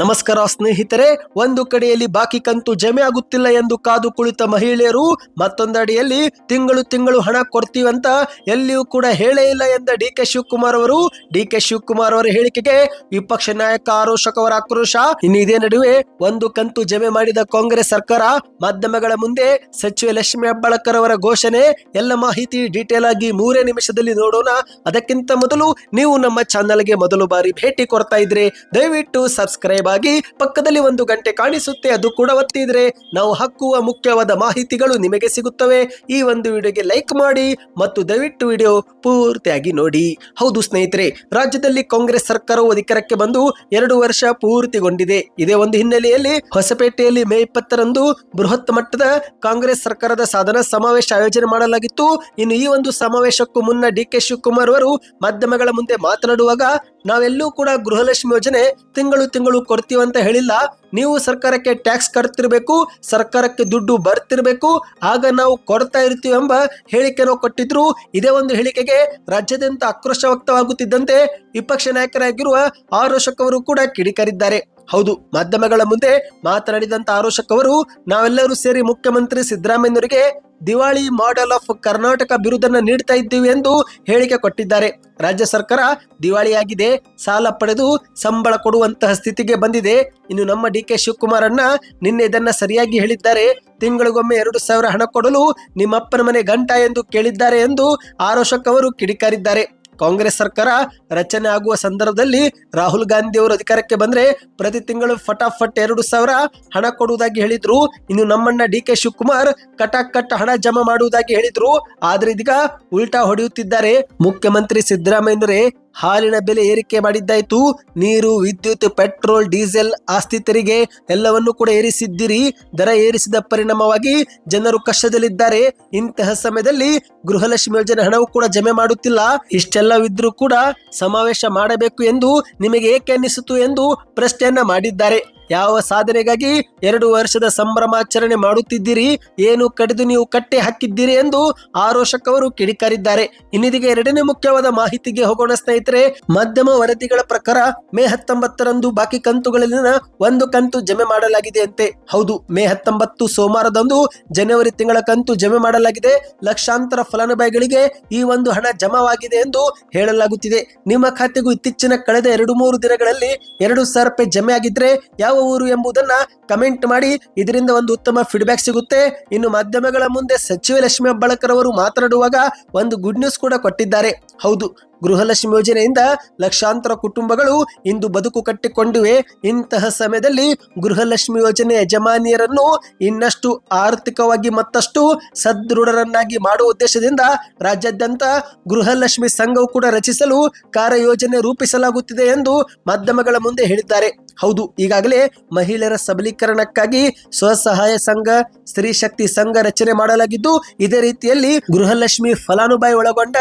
ನಮಸ್ಕಾರ ಸ್ನೇಹಿತರೆ, ಒಂದು ಕಡೆಯಲ್ಲಿ ಬಾಕಿ ಕಂತು ಜಮೆ ಆಗುತ್ತಿಲ್ಲ ಎಂದು ಕಾದು ಕುಳಿತ ಮಹಿಳೆಯರು, ಮತ್ತೊಂದಡಿಯಲ್ಲಿ ತಿಂಗಳು ತಿಂಗಳು ಹಣ ಕೊಡ್ತೀವಂತ ಎಲ್ಲಿಯೂ ಕೂಡ ಹೇಳೇ ಇಲ್ಲ ಎಂದ ಡಿ ಕೆ ಶಿವಕುಮಾರ್ ಅವರು. ಡಿ ಕೆ ಶಿವಕುಮಾರ್ ಅವರ ಹೇಳಿಕೆಗೆ ವಿಪಕ್ಷ ನಾಯಕ ಆರೋಶಕ್ ಅವರ ಆಕ್ರೋಶ. ಇನ್ನು ಇದೇ ನಡುವೆ ಒಂದು ಕಂತು ಜಮೆ ಮಾಡಿದ ಕಾಂಗ್ರೆಸ್ ಸರ್ಕಾರ, ಮಾಧ್ಯಮಗಳ ಮುಂದೆ ಸಚಿವೆ ಲಕ್ಷ್ಮಿ ಹೆಬ್ಬಾಳಕರ್ ಅವರ ಘೋಷಣೆ. ಎಲ್ಲ ಮಾಹಿತಿ ಡೀಟೇಲ್ ಆಗಿ ಮೂರೇ ನಿಮಿಷದಲ್ಲಿ ನೋಡೋಣ. ಅದಕ್ಕಿಂತ ಮೊದಲು ನೀವು ನಮ್ಮ ಚಾನೆಲ್ಗೆ ಮೊದಲು ಬಾರಿ ಭೇಟಿ ಕೊಡ್ತಾ ಇದ್ರೆ ದಯವಿಟ್ಟು ಸಬ್ಸ್ಕ್ರೈಬ್ ಆಗಿ ಪಕ್ಕದಲ್ಲಿ ಒಂದು ಗಂಟೆ ಕಾಣಿಸುತ್ತೆ, ಅದು ಕೂಡ ಒತ್ತಿದ್ರೆ. ನಾವು ಹಾಕುವ ಮುಖ್ಯವಾದ ಮಾಹಿತಿಗಳು ನಿಮಗೆ ಸಿಗುತ್ತವೆ. ಈ ಒಂದು ವಿಡಿಯೋಗೆ ಲೈಕ್ ಮಾಡಿ ಮತ್ತು ದಯವಿಟ್ಟು ವಿಡಿಯೋ ಪೂರ್ತಿಯಾಗಿ ನೋಡಿ. ಹೌದು ಸ್ನೇಹಿತರೆ, ರಾಜ್ಯದಲ್ಲಿ ಕಾಂಗ್ರೆಸ್ ಸರ್ಕಾರವು ಅಧಿಕಾರಕ್ಕೆ ಬಂದು ಎರಡು ವರ್ಷ ಪೂರ್ತಿಗೊಂಡಿದೆ. ಇದೇ ಒಂದು ಹಿನ್ನೆಲೆಯಲ್ಲಿ ಹೊಸಪೇಟೆಯಲ್ಲಿ ಮೇ ಇಪ್ಪತ್ತರಂದು ಬೃಹತ್ ಮಟ್ಟದ ಕಾಂಗ್ರೆಸ್ ಸರ್ಕಾರದ ಸಾಧನಾ ಸಮಾವೇಶ ಆಯೋಜನೆ ಮಾಡಲಾಗಿತ್ತು. ಇನ್ನು ಈ ಒಂದು ಸಮಾವೇಶಕ್ಕೂ ಮುನ್ನ ಡಿ ಕೆ ಶಿವಕುಮಾರ್ ಅವರು ಮಾಧ್ಯಮಗಳ ಮುಂದೆ ಮಾತನಾಡುವಾಗ ನಾವೆಲ್ಲೂ ಕೂಡ ಗೃಹಲಕ್ಷ್ಮಿ ಯೋಜನೆ ತಿಂಗಳು ತಿಂಗಳು ಕೊಡ್ತೀವಂತ ಹೇಳಿಲ್ಲ. ನೀವು ಸರ್ಕಾರಕ್ಕೆ ಟ್ಯಾಕ್ಸ್ ಕಟ್ತಿರ್ಬೇಕು, ಸರ್ಕಾರಕ್ಕೆ ದುಡ್ಡು ಬರ್ತಿರ್ಬೇಕು, ಆಗ ನಾವು ಕೊಡ್ತಾ ಇರ್ತೀವಿ ಎಂಬ ಹೇಳಿಕೆಯನ್ನು ಕೊಟ್ಟಿದ್ರು. ಇದೇ ಒಂದು ಹೇಳಿಕೆಗೆ ರಾಜ್ಯಾದ್ಯಂತ ಆಕ್ರೋಶ ವ್ಯಕ್ತವಾಗುತ್ತಿದ್ದಂತೆ ವಿಪಕ್ಷ ನಾಯಕರಾಗಿರುವ ಆರೋಶಕ್ ಅವರು ಕೂಡ ಕಿಡಿಕಾರಿದ್ದಾರೆ. ಹೌದು, ಮಾಧ್ಯಮಗಳ ಮುಂದೆ ಮಾತನಾಡಿದಂತ ಆರೋಶಕ್ ಅವರು ನಾವೆಲ್ಲರೂ ಸೇರಿ ಮುಖ್ಯಮಂತ್ರಿ ಸಿದ್ದರಾಮಯ್ಯನವರಿಗೆ ದಿವಾಳಿ ಮಾಡೆಲ್ ಆಫ್ ಕರ್ನಾಟಕ ಬಿರುದನ್ನು ನೀಡ್ತಾ ಇದ್ದೀವಿ ಎಂದು ಹೇಳಿಕೆ ಕೊಟ್ಟಿದ್ದಾರೆ. ರಾಜ್ಯ ಸರ್ಕಾರ ದಿವಾಳಿಯಾಗಿದೆ, ಸಾಲ ಪಡೆದು ಸಂಬಳ ಕೊಡುವಂತಹ ಸ್ಥಿತಿಗೆ ಬಂದಿದೆ. ಇನ್ನು ನಮ್ಮ ಡಿ ಕೆ ಶಿವಕುಮಾರ್ ಅಣ್ಣ ನಿನ್ನೆ ಇದನ್ನ ಸರಿಯಾಗಿ ಹೇಳಿದ್ದಾರೆ. ತಿಂಗಳಿಗೊಮ್ಮೆ ಎರಡು ಸಾವಿರ ಹಣ ಕೊಡಲು ನಿಮ್ಮಪ್ಪನ ಮನೆ ಗಂಟ ಎಂದು ಕೇಳಿದ್ದಾರೆ ಎಂದು ಆರೋಶಕ್ ಅವರು ಕಿಡಿಕಾರಿದ್ದಾರೆ. ಕಾಂಗ್ರೆಸ್ ಸರ್ಕಾರ ರಚನೆ ಆಗುವ ಸಂದರ್ಭದಲ್ಲಿ ರಾಹುಲ್ ಗಾಂಧಿ ಅವರು ಅಧಿಕಾರಕ್ಕೆ ಬಂದ್ರೆ ಪ್ರತಿ ತಿಂಗಳು ಫಟಾಫಟ್ ಎರಡು ಸಾವಿರ ಹಣ ಕೊಡುವುದಾಗಿ ಹೇಳಿದ್ರು. ಇನ್ನು ನಮ್ಮಣ್ಣ ಡಿ ಕೆ ಶಿವಕುಮಾರ್ ಕಟಾಕ್ ಕಟ್ಟ ಹಣ ಜಮಾ ಮಾಡುವುದಾಗಿ ಹೇಳಿದ್ರು. ಆದ್ರೆ ಇದೀಗ ಉಲ್ಟಾ ಹೊಡೆಯುತ್ತಿದ್ದಾರೆ. ಮುಖ್ಯಮಂತ್ರಿ ಸಿದ್ದರಾಮಯ್ಯನವರೇ ಹಾಲಿನ ಬೆಲೆ ಏರಿಕೆ ಮಾಡಿದ್ದಾಯ್ತು. ನೀರು, ವಿದ್ಯುತ್, ಪೆಟ್ರೋಲ್, ಡೀಸೆಲ್ ಆಸ್ತಿ ತೆರಿಗೆ ಎಲ್ಲವನ್ನು ಕೂಡ ಏರಿಸಿದ್ದೀರಿ. ದರ ಏರಿಸಿದ ಪರಿಣಾಮವಾಗಿ ಜನರು ಕಷ್ಟದಲ್ಲಿದ್ದಾರೆ. ಇಂತಹ ಸಮಯದಲ್ಲಿ ಗೃಹಲಕ್ಷ್ಮಿ ಯೋಜನೆ ಹಣವು ಕೂಡ ಜಮೆ ಮಾಡುತ್ತಿಲ್ಲ. ಇಷ್ಟೆಲ್ಲವಿದ್ರೂ ಕೂಡ ಸಮಾವೇಶ ಮಾಡಬೇಕು ಎಂದು ನಿಮಗೆ ಏಕೆ ಅನ್ನಿಸಿತು ಎಂದು ಪ್ರಶ್ನೆಯನ್ನ ಮಾಡಿದ್ದಾರೆ. ಯಾವ ಸಾಧನೆಗಾಗಿ ಎರಡು ವರ್ಷದ ಸಂಭ್ರಮಾಚರಣೆ ಮಾಡುತ್ತಿದ್ದೀರಿ? ಏನು ಕಡಿದು ನೀವು ಕಟ್ಟೆ ಹಾಕಿದ್ದೀರಿ ಎಂದು ಆರೋಶಕ್ ಅವರು ಕಿಡಿಕಾರಿದ್ದಾರೆ. ಇನ್ನಿದಿಗೆ ಎರಡನೇ ಮುಖ್ಯವಾದ ಮಾಹಿತಿಗೆ ಹೋಗೋಣ ಸ್ನೇಹಿತರೆ. ಮಾಧ್ಯಮ ವರದಿಗಳ ಪ್ರಕಾರ ಮೇ ಹತ್ತೊಂಬತ್ತರಂದು ಬಾಕಿ ಕಂತುಗಳಲ್ಲಿನ ಒಂದು ಕಂತು ಜಮೆ ಮಾಡಲಾಗಿದೆ ಅಂತೆ. ಹೌದು, ಮೇ ಹತ್ತೊಂಬತ್ತು ಸೋಮವಾರದಂದು ಜನವರಿ ತಿಂಗಳ ಕಂತು ಜಮೆ ಮಾಡಲಾಗಿದೆ. ಲಕ್ಷಾಂತರ ಫಲಾನುಭವಿಗಳಿಗೆ ಈ ಒಂದು ಹಣ ಜಮಾವಾಗಿದೆ ಎಂದು ಹೇಳಲಾಗುತ್ತಿದೆ. ನಿಮ್ಮ ಖಾತೆಗೂ ಇತ್ತೀಚಿನ ಕಳೆದ ಎರಡು ಮೂರು ದಿನಗಳಲ್ಲಿ ಎರಡು ಸಾವಿರ ರೂಪಾಯಿ ಜಮೆ ಆಗಿದ್ರೆ ಯಾವ ಊರು ಎಂಬುದನ್ನ ಕಮೆಂಟ್ ಮಾಡಿ. ಇದರಿಂದ ಒಂದು ಉತ್ತಮ ಫೀಡ್ಬ್ಯಾಕ್ ಸಿಗುತ್ತೆ. ಇನ್ನು ಮಾಧ್ಯಮಗಳ ಮುಂದೆ ಸಚಿವ ಲಕ್ಷ್ಮಿ ಹೆಬ್ಬಾಳಕರ್ ಅವರು ಮಾತನಾಡುವಾಗ ಒಂದು ಗುಡ್ ನ್ಯೂಸ್ ಕೂಡ ಕೊಟ್ಟಿದ್ದಾರೆ. ಹೌದು ಗೃಹಲಕ್ಷ್ಮಿ ಯೋಜನೆಯಿಂದ ಲಕ್ಷಾಂತರ ಕುಟುಂಬಗಳು ಇಂದು ಬದುಕು ಕಟ್ಟಿಕೊಂಡಿವೆ. ಇಂತಹ ಸಮಯದಲ್ಲಿ ಗೃಹಲಕ್ಷ್ಮಿ ಯೋಜನೆ ಯಜಮಾನಿಯರನ್ನು ಇನ್ನಷ್ಟು ಆರ್ಥಿಕವಾಗಿ ಮತ್ತಷ್ಟು ಸದೃಢರನ್ನಾಗಿ ಮಾಡುವ ಉದ್ದೇಶದಿಂದ ರಾಜ್ಯಾದ್ಯಂತ ಗೃಹಲಕ್ಷ್ಮಿ ಸಂಘವು ಕೂಡ ರಚಿಸಲು ಕಾರ್ಯಯೋಜನೆ ರೂಪಿಸಲಾಗುತ್ತಿದೆ ಎಂದು ಮಾಧ್ಯಮಗಳ ಮುಂದೆ ಹೇಳಿದ್ದಾರೆ. ಹೌದು, ಈಗಾಗಲೇ ಮಹಿಳೆಯರ ಸಬಲೀಕರಣಕ್ಕಾಗಿ ಸ್ವಸಹಾಯ ಸಂಘ, ಸ್ತ್ರೀ ಶಕ್ತಿ ಸಂಘ ರಚನೆ ಮಾಡಲಾಗಿದ್ದು, ಇದೇ ರೀತಿಯಲ್ಲಿ ಗೃಹಲಕ್ಷ್ಮಿ ಫಲಾನುಭವಿ ಒಳಗೊಂಡ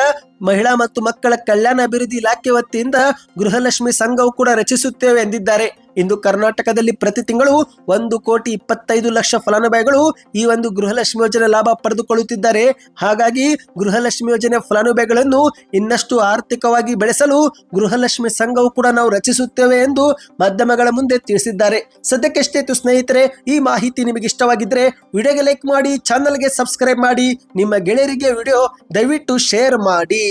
ಮಹಿಳಾ ಮತ್ತು ಮಕ್ಕಳ ಕಲ್ಯಾಣ ಅಭಿವೃದ್ಧಿ ಇಲಾಖೆ ವತಿಯಿಂದ ಗೃಹಲಕ್ಷ್ಮಿ ಸಂಘವು ಕೂಡ ರಚಿಸುತ್ತೇವೆ ಎಂದಿದ್ದಾರೆ. ಇಂದು ಕರ್ನಾಟಕದಲ್ಲಿ ಪ್ರತಿ ತಿಂಗಳು ಒಂದು ಕೋಟಿ ಇಪ್ಪತ್ತೈದು ಲಕ್ಷ ಫಲಾನುಭವಿಗಳು ಈ ಒಂದು ಗೃಹಲಕ್ಷ್ಮಿ ಯೋಜನೆ ಲಾಭ ಪಡೆದುಕೊಳ್ಳುತ್ತಿದ್ದಾರೆ. ಹಾಗಾಗಿ ಗೃಹಲಕ್ಷ್ಮಿ ಯೋಜನೆ ಫಲಾನುಭವಿಗಳನ್ನು ಇನ್ನಷ್ಟು ಆರ್ಥಿಕವಾಗಿ ಬೆಳೆಸಲು ಗೃಹಲಕ್ಷ್ಮಿ ಸಂಘವು ಕೂಡ ನಾವು ರಚಿಸುತ್ತೇವೆ ಎಂದು ಮಾಧ್ಯಮಗಳ ಮುಂದೆ ತಿಳಿಸಿದ್ದಾರೆ. ಸದ್ಯಕ್ಕೆ ಸ್ನೇಹಿತರೆ, ಈ ಮಾಹಿತಿ ನಿಮಗೆ ಇಷ್ಟವಾಗಿದ್ರೆ ವಿಡಿಯೋಗೆ ಲೈಕ್ ಮಾಡಿ, ಚಾನಲ್ಗೆ ಸಬ್ಸ್ಕ್ರೈಬ್ ಮಾಡಿ, ನಿಮ್ಮ ಗೆಳೆಯರಿಗೆ ವಿಡಿಯೋ ದಯವಿಟ್ಟು ಶೇರ್ ಮಾಡಿ.